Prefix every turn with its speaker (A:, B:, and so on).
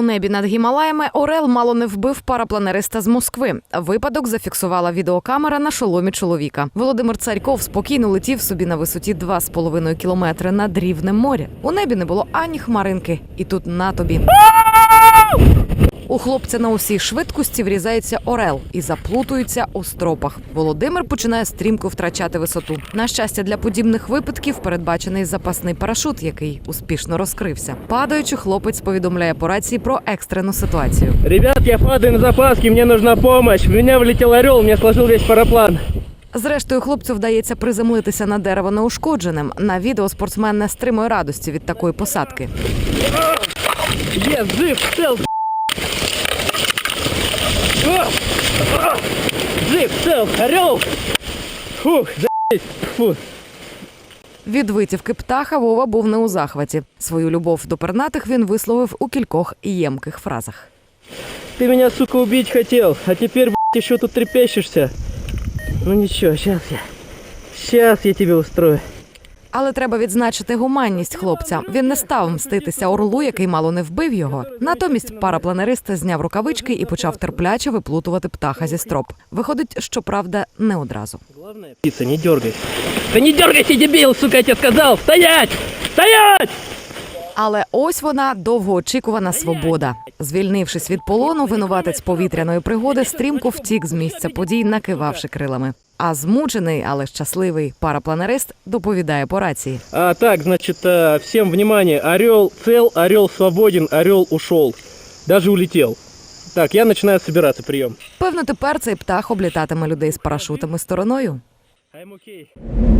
A: У небі над Гімалаями Орел мало не вбив парапланериста з Москви. Випадок зафіксувала відеокамера на шоломі чоловіка. Володимир Царьков спокійно летів собі на висоті 2,5 кілометри над рівнем моря. У небі не було ані хмаринки, і тут на тобі. У хлопця на усій швидкості врізається орел і заплутується у стропах. Володимир починає стрімко втрачати висоту. На щастя, для подібних випадків передбачений запасний парашут, який успішно розкрився. Падаючи, хлопець повідомляє по рації про екстрену ситуацію.
B: Ребят, я падаю на запаске, мне нужна помощь. В меня влетел орел, мне сложил весь параплан.
A: Зрештою, хлопцю вдається приземлитися на дерево неушкодженим. На відео спортсмен не стримує радості від такої посадки.
B: Yes, жив, цел. Жив, цел, орел. Фух.
A: Від витівки птаха Вова був не у захваті. Свою любов до пернатих він висловив у кількох ємких фразах.
B: Ты меня, сука, убить хотел, а теперь, блядь, еще тут трепещешься. Ну ничего, сейчас я... Сейчас я тебе устрою.
A: Але треба відзначити гуманність хлопця. Він не став мститися орлу, який мало не вбив його. Натомість парапланерист зняв рукавички і почав терпляче виплутувати птаха зі строп. Виходить, що правда, не одразу.
B: Головне не дергайся. Та не дергайся, дебіл, сука, я тебе сказав! Стоять! Стоять!
A: Але ось вона довгоочікувана свобода. Звільнившись від полону, винуватець повітряної пригоди стрімко втік з місця подій, накивавши крилами. А змучений, але щасливий парапланерист доповідає по рації.
B: А, так, значит, а, всем внимание. Орел цел, орел свободен, орел ушел. Даже улетел. Так, я начинаю собираться, прием.
A: Певно, тепер цей птах облітатиме людей з парашутами стороною.
B: I'm okay.